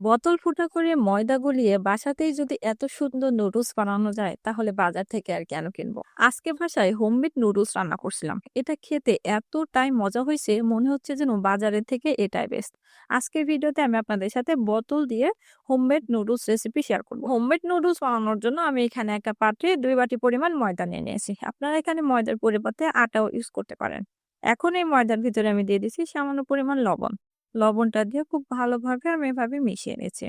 বোতল ফুটা করে ময়দা গলিয়ে বাসাতেই যদি এত সুন্দর নুডলস বানানো যায়, তাহলে বাজার থেকে আর কেন কিনবো? আজকে ভাষায় হোমমেড নুডলস রান্না করছিলাম। এটা খেতে এতটাই মজা হয়েছে, মনে হচ্ছে যেন বাজারের থেকে এটাই বেস্ট আজকের ভিডিওতে আমি আপনাদের সাথে বোতল দিয়ে হোমমেড নুডলস রেসিপি শেয়ার করব। হোমমেড নুডলস বানানোর জন্য আমি এখানে একটা পাত্রে দুই বাটি পরিমাণ ময়দা নিয়ে নিয়েছি। আপনারা এখানে ময়দার পরিবর্তে আটাও ইউজ করতে পারেন। এখন এই ময়দার ভিতরে আমি দিয়ে দিচ্ছি সামান্য পরিমাণ লবণ। লবণটা দিয়ে খুব ভালোভাবে আমি এভাবে মিশিয়ে নিয়েছি।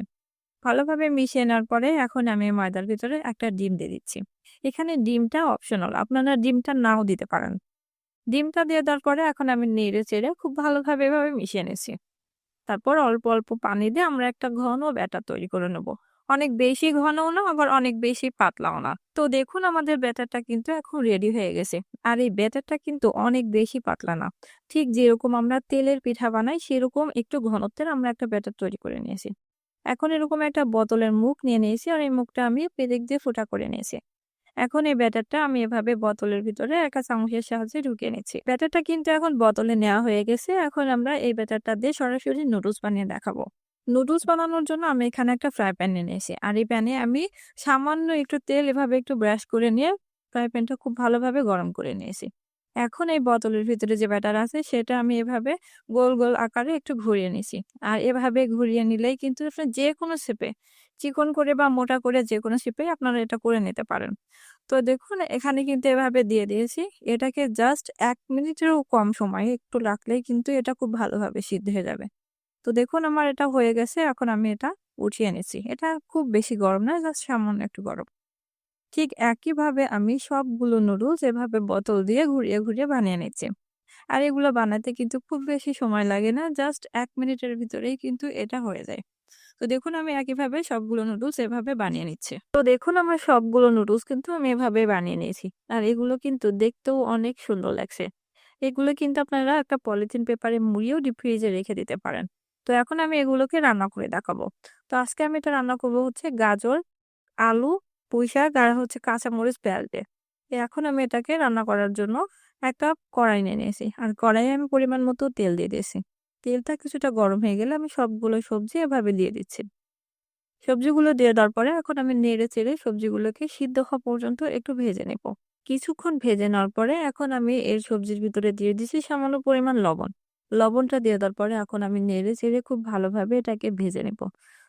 ভালোভাবে মিশিয়ে নেওয়ার পরে এখন আমি ময়দার ভিতরে একটা ডিম দিয়ে দিচ্ছি। এখানে ডিমটা অপশনাল আপনারা ডিমটা নাও দিতে পারেন। ডিমটা দিয়ে দেওয়ার পরে এখন আমি নেড়ে চেড়ে খুব ভালোভাবে এভাবে মিশিয়ে নিয়েছি। তারপর অল্প অল্প পানি দিয়ে আমরা একটা ঘন ব্যাটার তৈরি করে নেব। অনেক বেশি ঘনও না, আবার অনেক বেশি পাতলাও না। তো দেখুন আমাদের ব্যাটারটা কিন্তু এখন রেডি হয়ে গেছে। আর এই ব্যাটারটা কিন্তু অনেক বেশি পাতলা না। ঠিক যেরকম আমরা তেলের পিঠা বানাই, সেরকম একটু ঘনত্বের আমরা একটা ব্যাটার তৈরি করে নিয়েছি। এখন এরকম একটা বোতলের মুখ নিয়ে নিয়েছি আর এই মুখটা আমি পেরেক দিয়ে ফোটা করে নিয়েছি। এখন এই ব্যাটারটা আমি এভাবে বোতলের ভিতরে একটা চামচের সাহায্যে ঢুকিয়ে নিচ্ছি। ব্যাটারটা কিন্তু এখন বোতলে নেওয়া হয়ে গেছে। এখন আমরা এই ব্যাটারটা দিয়ে সরাসরি নুডলস বানিয়ে দেখাবো। নুডলস বানানোর জন্য আমি এখানে একটা ফ্রাই প্যান নিয়ে নিয়েছি। আর এই প্যানে আমি সামান্য একটু তেল এভাবে একটু ব্রাশ করে নিয়ে ফ্রাই প্যানটা খুব ভালোভাবে গরম করে নিয়েছি। এখন এই বোতলের ভিতরে যে ব্যাটার আছে সেটা আমি এভাবে গোল গোল আকারে একটু ঘুরিয়ে নিছি আর এভাবে ঘুরিয়ে নিলেই কিন্তু আপনার যে কোনো শেপে চিকন করে বা মোটা করে যে কোনো শেপে আপনারা এটা করে নিতে পারেন। তো দেখুন, এখানে কিন্তু এভাবে দিয়ে দিয়েছি। এটাকে জাস্ট এক মিনিটেরও কম সময়ে একটু রাখলেই কিন্তু এটা খুব ভালোভাবে সিদ্ধ হয়ে যাবে। তো দেখুন আমার এটা হয়ে গেছে, এখন আমি এটা উঠিয়ে নিচ্ছি এটা খুব বেশি গরম না, জাস্ট সামান্য একটু গরম। ঠিক একইভাবে আমি সবগুলো নুডলস এভাবে বোতল দিয়ে ঘুরিয়ে ঘুরিয়ে বানিয়ে নিচ্ছি। আর এগুলো বানাতে কিন্তু খুব বেশি সময় লাগে না, জাস্ট এক মিনিটের ভিতরেই কিন্তু এটা হয়ে যায়। তো দেখুন আমি একইভাবে সবগুলো নুডলস এভাবে বানিয়ে নিচ্ছি। তো দেখুন আমার সবগুলো নুডলস কিন্তু আমি এভাবে বানিয়ে নিয়েছি। আর এগুলো কিন্তু দেখতেও অনেক সুন্দর লাগছে। এগুলো কিন্তু আপনারা একটা পলিথিন পেপারে মুড়িয়েও ডিপ ফ্রিজে রেখে দিতে পারেন। তো এখন আমি এগুলোকে রান্না করে দেখাবো। তো আজকে আমি এটা রান্না করব হচ্ছে গাজর, আলু, পুঁই শাক আর হচ্ছে কাঁচামরিচ পেঁয়াজ দিয়ে এখন আমি এটাকে রান্না করার জন্য একটা কড়াই নিয়ে নিয়েছি। আর কড়াইয়ে আমি পরিমাণ মতো তেল দিয়ে দিয়েছি। তেলটা কিছুটা গরম হয়ে গেলে আমি সবগুলো সবজি এভাবে দিয়ে দিচ্ছি। সবজিগুলো দিয়ে দেওয়ার পরে এখন আমি নেড়ে চেড়ে সবজিগুলোকে সিদ্ধ হওয়া পর্যন্ত একটু ভেজে নেব। কিছুক্ষণ ভেজে নেওয়ার পরে এখন আমি এর সবজির ভিতরে দিয়ে দিচ্ছি সামান্য পরিমাণ লবণ। লবণটা দিয়ে দেওয়ার পরে এখন আমি নেড়ে চেড়ে খুব ভালোভাবে এটাকে ভেজে নেব।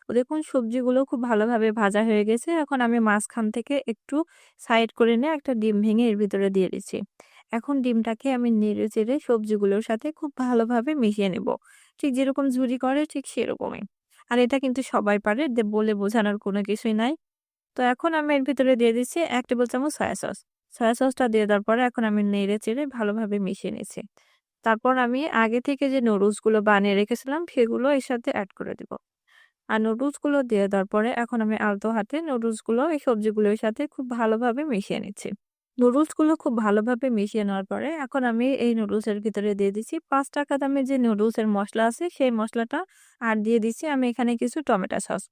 দেখুন সবজিগুলো খুব ভালোভাবে ভাজা হয়ে গেছে। এখন আমি মাঝখান থেকে একটু সাইড করে নিয়ে একটা ডিম ভেঙে এর ভিতরে দিয়ে দিচ্ছি। এখন ডিমটাকে আমি নেড়ে চেড়ে সবজিগুলোর সাথে খুব ভালোভাবে মিশিয়ে নেব। ঠিক যেরকম ঝুরি করে, ঠিক সেরকমই। আর এটা কিন্তু সবাই পারে বলে বোঝানোর কোনো কিছুই নাই। তো এখন আমি এর ভিতরে দিয়ে দিচ্ছি এক টেবিল চামচ সয়া সস। সয়া সসটা দিয়ে দেওয়ার পরে এখন আমি নেড়ে চেড়ে ভালোভাবে মিশিয়ে নিচ্ছি। তারপর আমি আগে থেকে যে নুডলসগুলো বানিয়ে রেখেছিলাম, সেগুলো এর সাথে অ্যাড করে দিব। আর নুডলসগুলো দিয়ে দেওয়ার পরে এখন আমি আলতো হাতে নুডলসগুলো এই সবজিগুলোর সাথে খুব ভালোভাবে মিশিয়ে নিচ্ছি। নুডলসগুলো খুব ভালোভাবে মিশিয়ে নেওয়ার পরে এখন আমি এই নুডলসের ভিতরে দিয়ে দিচ্ছি পাঁচ টাকা দামের যে নুডলসের মশলা আছে, সেই মশলাটা আর দিয়ে দিচ্ছি আমি এখানে কিছু টমেটো সস।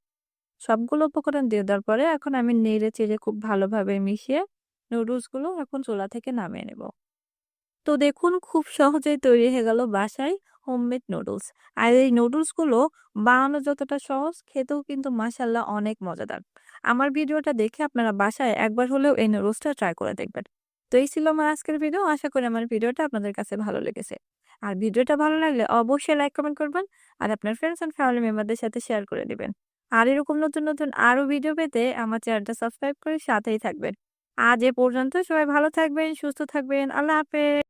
সবগুলো উপকরণ দিয়ে দেওয়ার পরে এখন আমি নেড়ে চেড়ে খুব ভালোভাবে মিশিয়ে নুডলসগুলো এখন চুলা থেকে নামিয়ে নেব। তো দেখুন, খুব সহজেই তৈরি হয়ে গেল বাসায় হোমমেড নুডলস আর এই নুডলসগুলো বানানো যতটা সহজ, খেতেও কিন্তু মাসাল্লাহ অনেক মজাদার। আমার ভিডিওটা দেখে আপনারা বাসায় একবার হলেও এই নুডলসটা ট্রাই করে দেখবেন। তো এই ছিল আমার আজকের ভিডিও আশা করি আমার ভিডিওটা আপনাদের কাছে ভালো লেগেছে। আর ভিডিওটা ভালো লাগলে অবশ্যই লাইক কমেন্ট করবেন আর আপনার ফ্রেন্ডস অ্যান্ড ফ্যামিলি মেম্বারদের সাথে শেয়ার করে দিবেন। আর এরকম নতুন নতুন আরও ভিডিও পেতে আমার চ্যানেলটা সাবস্ক্রাইব করে সাথেই থাকবেন। আজ এ পর্যন্ত সবাই ভালো থাকবেন, সুস্থ থাকবেন, আল্লাহ হাফেজ।